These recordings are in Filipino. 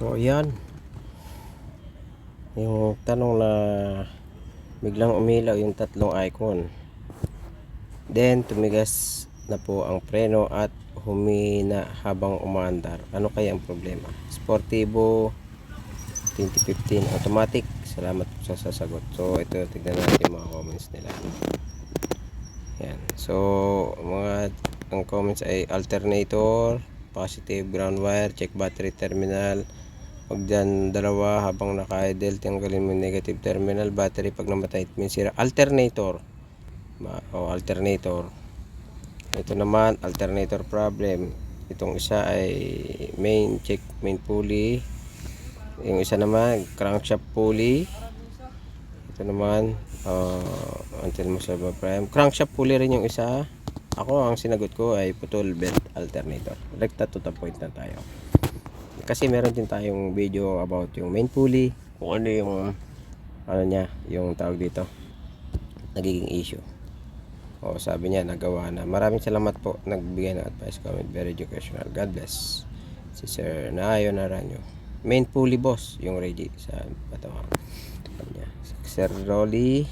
So, yan. Yung tanong na biglang umilaw yung tatlong icon. Then, tumigas na po ang preno at humina habang umaandar. Ano kaya ang problema? Sportivo 2015 automatic. Salamat po sa sasagot. So, ito, tignan natin mga comments nila. Yan. So, mga ang comments ay alternator, positive ground wire, check battery terminal. Pag dyan dalawa habang naka-idle, tanggalin mo negative terminal, battery pag namatay, it means sira. Alternator. O alternator. Ito naman, alternator problem. Itong isa ay main check, main pulley. Yung isa naman, crankshaft pulley. Ito naman, uh, until mo sa prime. Crankshaft pulley rin yung isa. Ako, ang sinagot ko ay putol belt alternator. Rekta to the point na tayo. Kasi meron din tayong video about yung main pulley. Kung ano yung, ano niya, yung tawag dito. Nagiging issue. O, sabi niya, nagawa na. Maraming salamat po. Nagbigay ng advice, comment. Very educational. God bless. Si Sir Naayo Naranyo. Main pulley boss, yung ready sa niya. Sir Rolly.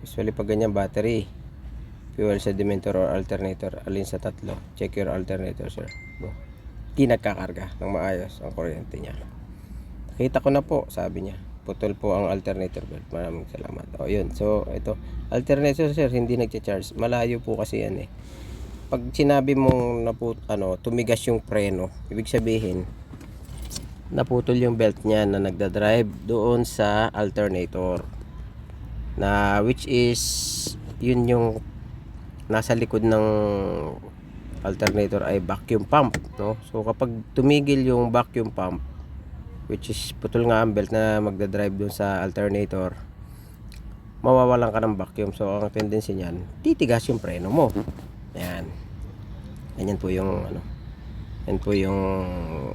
Usually pag ganyan, battery. Fuel sedimentor or alternator. Alin sa tatlo. Check your alternator, sir. Bo. Di nagkakarga ng maayos ang kuryente niya. Nakita ko na po, sabi niya. Putol po ang alternator belt. Maraming salamat. O, yun. So, ito. Alternator, sir, hindi nagcha-charge. Malayo po kasi yan eh. Pag sinabi mong naput, ano, tumigas yung preno, ibig sabihin, naputol yung belt niya na nagda-drive doon sa alternator. Na, which is, yun yung nasa likod ng alternator ay vacuum pump no? So kapag tumigil yung vacuum pump which is putol nga ang belt na magda-drive dun sa alternator mawawalan ka ng vacuum. So ang tendency niyan titigas yung preno mo. Yan ganyan po yung ano yan po yung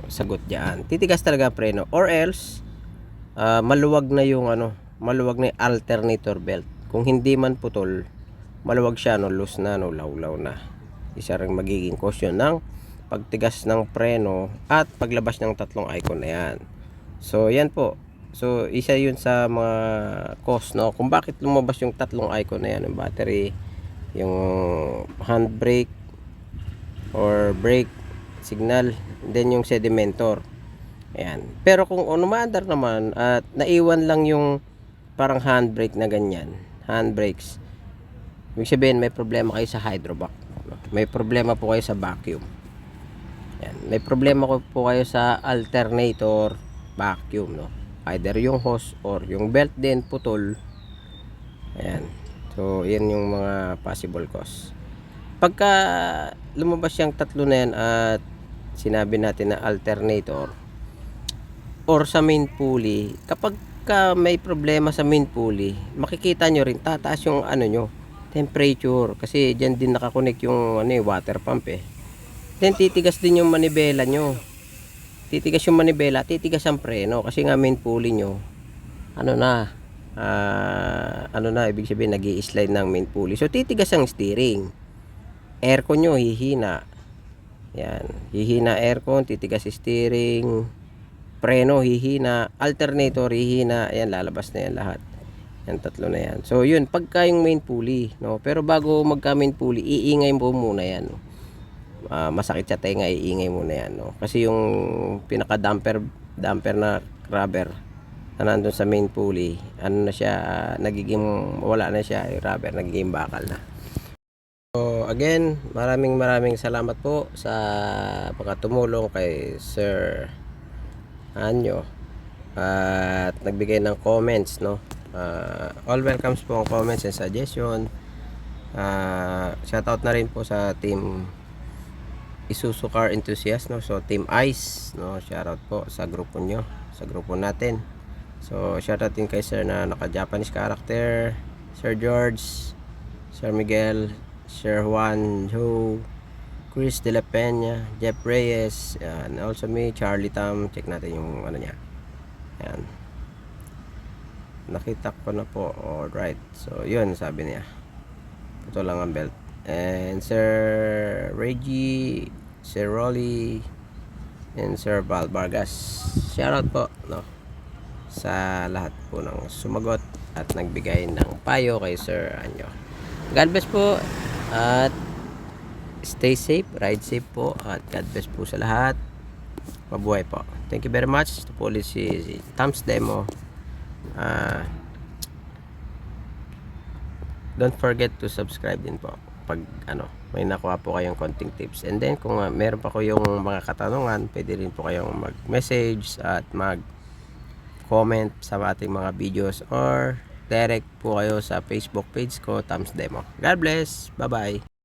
sagot diyan titigas talaga ang preno. Or else ah, maluwag na yung ano maluwag na yung alternator belt. Kung hindi man putol maluwag siya no? Loose na no? Lawlaw na isa ring magiging caution ng pagtigas ng preno at paglabas ng tatlong icon na yan. So yan po. So isa yun sa mga cause no kung bakit lumabas yung tatlong icon na yan yung battery yung handbrake or brake signal then yung sedimentor. Ayan. Pero kung umaandar naman at naiwan lang yung parang handbrake na ganyan handbrakes Ibig sabihin, may problema kayo sa hydrovac. May problema po kayo sa vacuum. Yan. May problema ko po kayo sa alternator vacuum. No? Either yung hose or yung belt din putol. Ayan. So, yan yung mga possible cause. Pagka lumabas yung tatlo na yan at sinabi natin na alternator or sa main pulley, kapag ka may problema sa main pulley, makikita nyo rin, tataas yung ano nyo, temperature kasi diyan din nakakonek yung ano eh, water pump eh. Then titigas din yung manibela nyo. Titigas yung manibela, titigas ang preno kasi nga main pulley nyo. Ano na? ah, ano na ibig sabihin nag slide ng main pulley. So titigas ang steering. Aircon nyo hihina. Yan, hihina aircon, titigas steering. Preno hihina, alternator hihina. Ayan lalabas na yan lahat. Yan tatlo na yan. So yun, pagka yung main pulley, no. Pero bago magka main pulley, iingay mo muna yan. Ah, masakit sa tenga, iingay muna yan, no. Kasi yung pinaka damper damper na rubber na nandun sa main pulley, ano na siya, ah, nagiging wala na siya, yung rubber nagiging bakal na. So again, maraming maraming salamat po sa pagkatumulong kay Sir Anyo at nagbigay ng comments no Ah, all welcomes po ang comments and suggestion. Uh, shout out na rin po sa team Isuzu Car Enthusiast no. So team ICE no, shout out po sa grupo nyo, sa grupo natin. So shout out din kay Sir na naka Japanese character, Sir George, Sir Miguel, Sir Juan Joe, Chris De La Peña, Jeff Reyes, and also me, Charlie Tam. Check natin yung ano niya. Nakita ko na po alright so yun sabi niya ito lang ang belt and Sir Reggie Sir Rolly and Sir Val Vargas. Shoutout po no sa lahat po ng sumagot at nagbigay ng payo kay Sir Anyo. God bless po at stay safe, ride safe po at God bless po sa lahat. Mabuhay po. Thank you very much. Ito po ulit si, si Tams Demo. Ah don't forget to subscribe din po. Pag ano may nakuha po kayong konting tips. And then kung uh, meron pa ko yung mga katanungan pwede rin po kayong mag message at mag comment sa ating mga videos or direct po kayo sa Facebook page ko Tams Demo. God bless! Bye bye